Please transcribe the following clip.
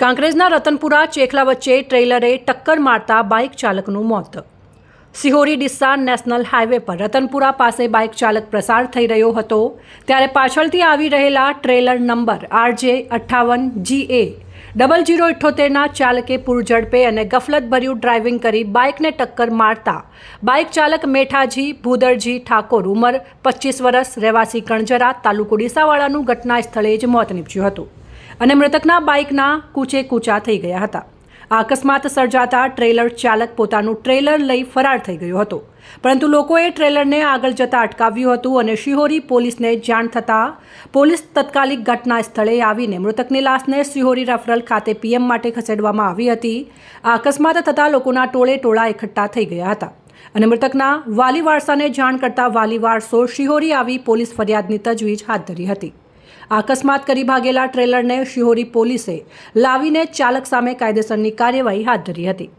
કાંકરેજના રતનપુરા ચેખલા વચ્ચે ટ્રેલરે ટક્કર મારતા બાઇક ચાલકનું મોત. સિહોરી ડિસ્સા નેશનલ હાઈવે પર રતનપુરા પાસે બાઇક ચાલક પ્રસાર થઈ રહ્યો હતો, ત્યારે પાછળથી આવી રહેલા ટ્રેલર નંબર આરજે અઠ્ઠાવન જી એ ડબલ જીરો ઇઠ્ઠોતેરના ચાલકે પૂરઝડપે અને ગફલતભર્યું ડ્રાઇવિંગ કરી બાઇકને ટક્કર મારતા બાઇક ચાલક મેઠાજી ભૂદરજી ઠાકોર ઉંમર પચીસ વર્ષ, રહેવાસી કણજરા તાલુકો ડીસાવાળાનું ઘટના સ્થળે જ મોત નીપજ્યું હતું. અને મૃતકના બાઇકના કૂચે કૂચા થઈ ગયા હતા. આ અકસ્માત સર્જાતા ટ્રેલર ચાલક પોતાનું ટ્રેલર લઈ ફરાર થઈ ગયો હતો. પરંતુ લોકોએ ટ્રેલરને આગળ જતા અટકાવ્યું હતું અને શિહોરી પોલીસને જાણ થતાં પોલીસ તત્કાલિક ઘટના સ્થળે આવીને મૃતકની લાશને શિહોરી રેફરલ ખાતે પીએમ માટે ખસેડવામાં આવી હતી. આ અકસ્માત થતાં લોકોના ટોળે ટોળા એકઠા થઈ ગયા હતા. અને મૃતકના વાલી વારસાને જાણ કરતા વાલી વારસો શિહોરી આવી પોલીસ ફરિયાદની તજવીજ હાથ ધરી હતી. અકસ્માત કરી ભાગેલા ટ્રેલરને શિહોરી પોલીસે લાવીને ચાલક સામે કાયદેસરની કાર્યવાહી હાથ ધરી હતી.